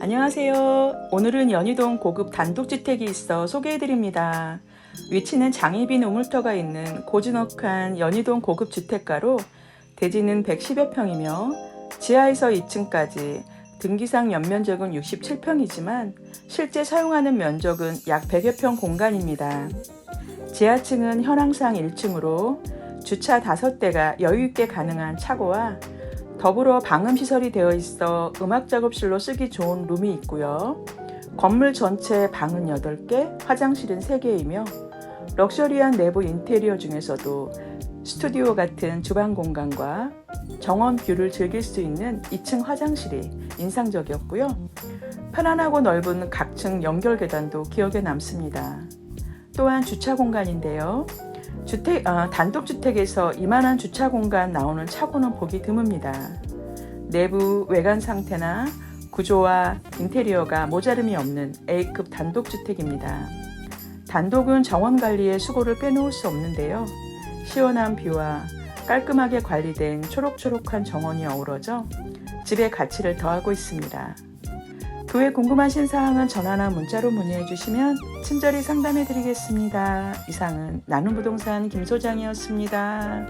안녕하세요. 오늘은 연희동 고급 단독주택이 있어 소개해드립니다. 위치는 장희빈 우물터가 있는 고즈넉한 연희동 고급 주택가로 대지는 110여 평이며 지하에서 2층까지 등기상 연면적은 67평이지만 실제 사용하는 면적은 약 100여 평 공간입니다. 지하층은 현황상 1층으로 주차 5대가 여유있게 가능한 차고와 더불어 방음 시설이 되어 있어 음악 작업실로 쓰기 좋은 룸이 있고요. 건물 전체 방은 8개, 화장실은 3개이며 럭셔리한 내부 인테리어 중에서도 스튜디오 같은 주방 공간과 정원 뷰를 즐길 수 있는 2층 화장실이 인상적이었고요. 편안하고 넓은 각층 연결 계단도 기억에 남습니다. 또한 주차 공간인데요. 주택, 아, 단독주택에서 이만한 주차 공간 나오는 차고는 보기 드뭅니다. 내부 외관 상태나 구조와 인테리어가 모자름이 없는 A급 단독주택입니다. 단독은 정원 관리에 수고를 빼놓을 수 없는데요. 시원한 뷰와 깔끔하게 관리된 초록초록한 정원이 어우러져 집의 가치를 더하고 있습니다. 그외 궁금하신 사항은 전화나 문자로 문의해 주시면 친절히 상담해 드리겠습니다. 이상은 나눔 부동산 김 소장이었습니다.